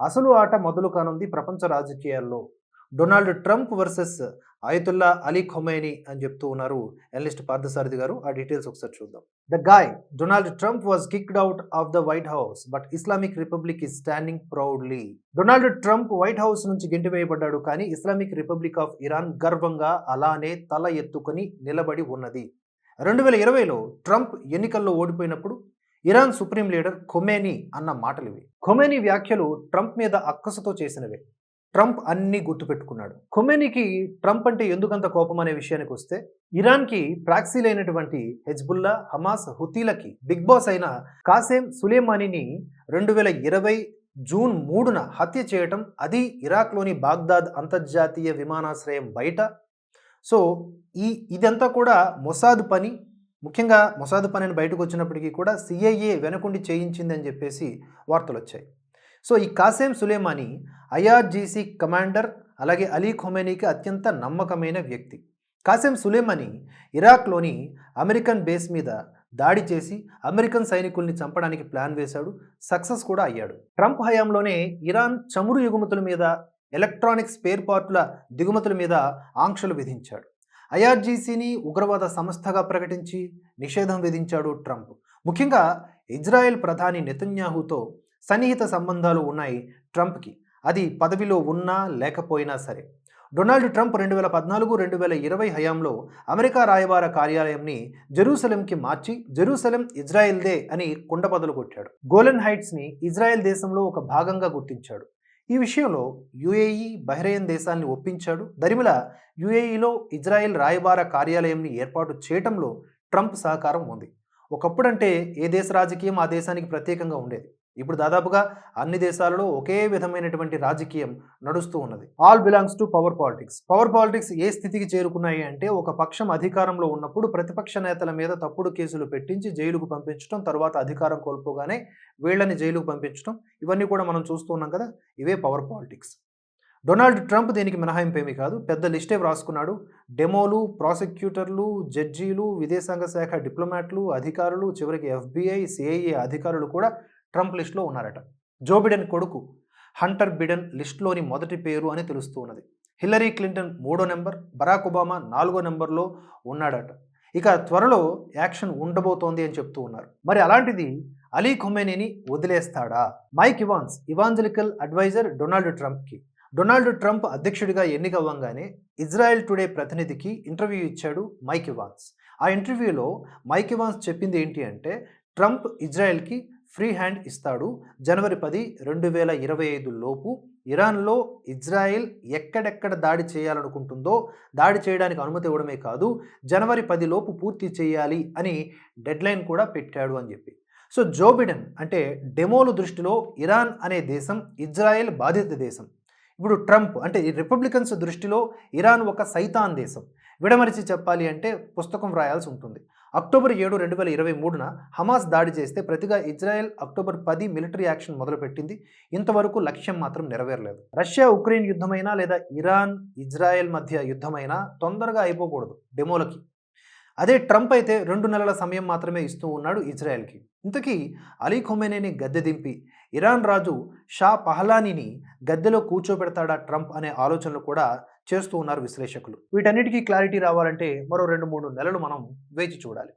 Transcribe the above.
అసలు ఆట మొదలు కానుంది ప్రపంచ రాజకీయాల్లో. Donald Trump versus Ayatollah Ali Khomeini అని చెప్తూ ఉన్నారు ఎనలిస్ట్ పార్థసారథి గారు. ఆ డీటెయిల్స్ ఒకసారి చూద్దాం. The guy Donald Trump was kicked out of the White House but Islamic Republic is standing proudly. Donald Trump White House నుంచి గెంటివేయబడ్డాడు కానీ ఇస్లామిక్ రిపబ్లిక్ ఆఫ్ ఇరాన్ గర్వంగా అలానే తల ఎత్తుకొని నిలబడి ఉన్నది. రెండు వేల ఇరవైలో ట్రంప్ ఎన్నికల్లో ఓడిపోయినప్పుడు ఇరాన్ సుప్రీం లీడర్ ఖొమేనీ అన్న మాటలు ఇవి ఖొమేనీ వ్యాఖ్యలు ట్రంప్ మీద అక్కసుతో చేసినవే. ట్రంప్ అన్ని గుర్తుపెట్టుకున్నాడు. ఖొమేనీకి ట్రంప్ అంటే ఎందుకంత కోపం అనే విషయానికి వస్తే ఇరాన్కి ప్రాక్సీలైనటువంటి హెజ్బుల్లా హమాస్ హుతీలకి బిగ్ బాస్ అయిన కాసేం సులేమానీని రెండు వేల ఇరవై జూన్ మూడున హత్య చేయటం అది ఇరాక్లోని బాగ్దాద్ అంతర్జాతీయ విమానాశ్రయం బయట. సో ఈ ఇదంతా కూడా మొసాద్ పని ముఖ్యంగా మొసాదు పనిని బయటకు వచ్చినప్పటికీ కూడా సిఐఏ వెనకుండి చేయించింది అని చెప్పేసి వార్తలు వచ్చాయి. సో ఈ కాసేం సులేమాని ఐఆర్జీసీ కమాండర్ అలాగే అలీ ఖొమేనీకి అత్యంత నమ్మకమైన వ్యక్తి. కాసేం సులేమాని ఇరాక్లోని అమెరికన్ బేస్ మీద దాడి చేసి అమెరికన్ సైనికుల్ని చంపడానికి ప్లాన్ వేశాడు సక్సెస్ కూడా అయ్యాడు. ట్రంప్ హయాంలోనే ఇరాన్ చమురు ఎగుమతుల మీద ఎలక్ట్రానిక్ స్పేర్ పార్టుల దిగుమతుల మీద ఆంక్షలు విధించాడు. ఐఆర్జీసీని ఉగ్రవాద సంస్థగా ప్రకటించి నిషేధం విధించాడు ట్రంప్. ముఖ్యంగా ఇజ్రాయెల్ ప్రధాని నెతన్యాహుతో సన్నిహిత సంబంధాలు ఉన్నాయి ట్రంప్కి. అది పదవిలో ఉన్నా లేకపోయినా సరే. డొనాల్డ్ ట్రంప్ రెండు వేల పద్నాలుగు రెండు వేల ఇరవై హయాంలో అమెరికా రాయబార కార్యాలయంని జెరూసలంకి మార్చి జెరూసలం ఇజ్రాయెల్దే అని కుండపదలు కొట్టాడు. గోలెన్ హైట్స్ని ఇజ్రాయెల్ దేశంలో ఒక భాగంగా గుర్తించాడు. ఈ విషయంలో యుఏఈ బహ్రెయిన్ దేశాల్ని ఒప్పించాడు. దరిమిల యుఏఈలో ఇజ్రాయెల్ రాయబార కార్యాలయంని ఏర్పాటు చేయటంలో ట్రంప్ సహకారం ఉంది. ఒకప్పుడంటే ఏ దేశ రాజకీయం ఆ దేశానికి ప్రత్యేకంగా ఉండేది. ఇప్పుడు దాదాపుగా అన్ని దేశాలలో ఒకే విధమైనటువంటి రాజకీయం నడుస్తూ ఉన్నది. All belongs to power politics power politics ఏ స్థితికి చేరుకున్నాయి అంటే ఒక పక్షం అధికారంలో ఉన్నప్పుడు ప్రతిపక్ష నేతల మీద తప్పుడు కేసులు పెట్టించి జైలుకు పంపించడం తర్వాత అధికారం కోల్పోగానే వీళ్ళని జైలుకు పంపించడం ఇవన్నీ కూడా మనం చూస్తున్నాం కదా. ఇవే పవర్ పాలిటిక్స్ డొనాల్డ్ ట్రంప్ దీనికి మినహాయింపేమి కాదు. పెద్ద లిస్టే వ్రాసుకున్నాడు. డెమోలు ప్రాసిక్యూటర్లు జడ్జీలు విదేశాంగ శాఖ డిప్లొమాట్లు అధికారులు చివరికి ఎఫ్బిఐ సిఐఏ అధికారులు కూడా ట్రంప్ లిస్టులో ఉన్నారట. జో బిడెన్ కొడుకు హంటర్ బిడెన్ లిస్టులోని మొదటి పేరు అని తెలుస్తూ ఉన్నది. హిల్లరీ క్లింటన్ మూడో నెంబర్ బరాక్ ఒబామా నాలుగో నెంబర్లో ఉన్నాడట. ఇక త్వరలో యాక్షన్ ఉండబోతోంది అని చెప్తూ ఉన్నారు. మరి అలాంటిది అలీ ఖొమేనీని వదిలేస్తాడా? Mike Evans evangelical adviser Donald ట్రంప్కి. Donald Trump అధ్యక్షుడిగా ఎన్నికవ్వంగానే ఇజ్రాయెల్ టుడే ప్రతినిధికి ఇంటర్వ్యూ ఇచ్చాడు మైక్ ఇవాన్స్. ఆ ఇంటర్వ్యూలో మైక్ ఇవాన్స్ చెప్పింది ఏంటి అంటే ట్రంప్ ఇజ్రాయెల్కి ఫ్రీ హ్యాండ్ ఇస్తాడు. జనవరి పది రెండు వేల ఇరవై ఐదు లోపు ఇరాన్లో ఇజ్రాయెల్ ఎక్కడెక్కడ దాడి చేయాలనుకుంటుందో దాడి చేయడానికి అనుమతి ఇవ్వడమే కాదు జనవరి పది లోపు పూర్తి చేయాలి అని డెడ్లైన్ కూడా పెట్టాడు అని చెప్పి. సో జో బిడెన్ అంటే డెమోలు దృష్టిలో ఇరాన్ అనే దేశం ఇజ్రాయెల్ బాధిత దేశం. ఇప్పుడు ట్రంప్ అంటే రిపబ్లికన్స్ దృష్టిలో ఇరాన్ ఒక సైతాన్ దేశం. విడమరిచి చెప్పాలి అంటే పుస్తకం వ్రాయాల్సి ఉంటుంది. అక్టోబర్ ఏడు రెండు వేల ఇరవై మూడున హమాస్ దాడి చేస్తే ప్రతిగా ఇజ్రాయెల్ అక్టోబర్ పది మిలిటరీ యాక్షన్ మొదలుపెట్టింది. ఇంతవరకు లక్ష్యం మాత్రం నెరవేరలేదు. రష్యా ఉక్రెయిన్ యుద్ధమైనా లేదా ఇరాన్ ఇజ్రాయెల్ మధ్య యుద్ధమైనా తొందరగా అయిపోకూడదు డెమోలకి. అదే ట్రంప్ అయితే రెండు నెలల సమయం మాత్రమే ఇస్తూ ఉన్నాడు ఇజ్రాయెల్కి. ఇంతకీ అలీ ఖొమేనేని గద్దె దింపి ఇరాన్ రాజు షా పహలానీని గద్దెలో కూర్చోబెడతాడా ట్రంప్ అనే ఆలోచనలు కూడా చేస్తూ ఉన్నారు విశ్లేషకులు. వీటన్నిటికీ క్లారిటీ రావాలంటే మరో రెండు మూడు నెలలు మనం వేచి చూడాలి.